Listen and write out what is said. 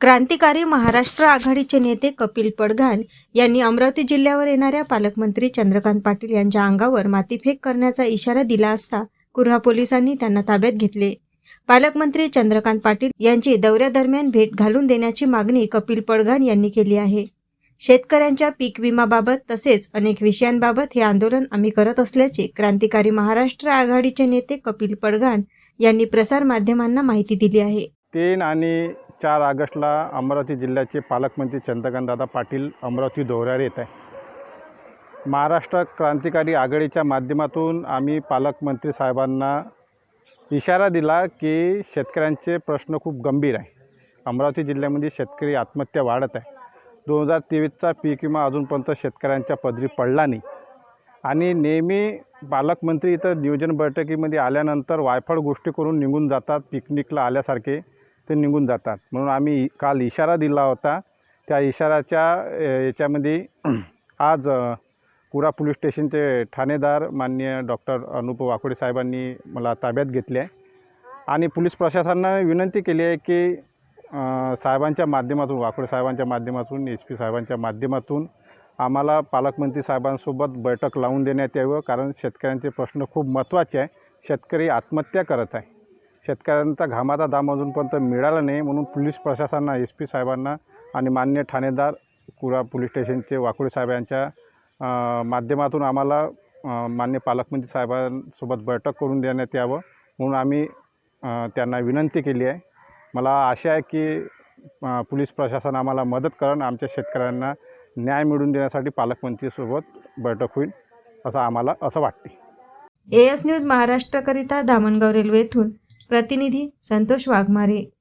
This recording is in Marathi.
क्रांतिकारी महाराष्ट्र आघाडीचे नेते कपिल पडघान यांनी अमरावती जिल्ह्यावर येणाऱ्या पालकमंत्री चंद्रकांत पाटील यांच्या अंगावर मातीफेक करण्याचा इशारा दिला असता कुर्हा पोलिसांनी त्यांना ताब्यात घेतले. पालकमंत्री चंद्रकांत पाटील यांची दौऱ्यादरम्यान भेट घालून देण्याची मागणी कपिल पडघान यांनी केली आहे. शेतकऱ्यांच्या पीक विमाबाबत तसेच अनेक विषयांबाबत हे आंदोलन आम्ही करत असल्याचे क्रांतिकारी महाराष्ट्र आघाडीचे नेते कपिल पडघान यांनी प्रसारमाध्यमांना माहिती दिली आहे. तीन आणि चार ऑगस्टला अमरावती जिल्ह्याचे पालकमंत्री चंद्रकांतदादा पाटील अमरावती दौऱ्यावर येत आहे महाराष्ट्र क्रांतिकारी आघाडीच्या माध्यमातून आम्ही पालकमंत्री साहेबांना इशारा दिला की शेतकऱ्यांचे प्रश्न खूप गंभीर आहे. अमरावती जिल्ह्यामध्ये शेतकरी आत्महत्या वाढत आहे. दोन हजार तेवीसचा पीक विमा अजूनपर्यंत शेतकऱ्यांच्या पदरी पडला नाही. आणि नेहमी पालकमंत्री इथं नियोजन बैठकीमध्ये आल्यानंतर वायफळ गोष्टी करून निघून जातात पिकनिकला आल्यासारखे. ते निघून जातात. म्हणून आम्ही काल इशारा दिला होता. त्या इशाराच्या याच्यामध्ये आज पुरा पोलीस स्टेशनचे ठाणेदार माननीय डॉक्टर अनुप वाकोडे साहेबांनी मला ताब्यात घेतले आहे. आणि पोलीस प्रशासनाने विनंती केली आहे की साहेबांच्या माध्यमातून वाकोडे साहेबांच्या माध्यमातून एस पी साहेबांच्या माध्यमातून आम्हाला पालकमंत्री साहेबांसोबत बैठक लावून देण्यात यावं. कारण शेतकऱ्यांचे प्रश्न खूप महत्त्वाचे आहे. शेतकरी आत्महत्या करत आहे. शेतकऱ्यांचा घामाचा दाम अजूनपर्यंत मिळाला नाही म्हणून पोलीस प्रशासनांना एस पी साहेबांना आणि मान्य ठाणेदार कुरा पोलीस स्टेशनचे वाकुळे साहेब यांच्या माध्यमातून आम्हाला मान्य पालकमंत्री साहेबांसोबत बैठक करून देण्यात यावं म्हणून आम्ही त्यांना विनंती केली आहे. मला आशा आहे की पोलीस प्रशासन आम्हाला मदत करण आमच्या शेतकऱ्यांना न्याय मिळवून देण्यासाठी पालकमंत्रीसोबत बैठक होईल असं आम्हाला असं वाटते. एस न्यूज महाराष्ट्रकरिता धामणगाव रेल्वे येथून प्रतिनिधी संतोष वाघमारे.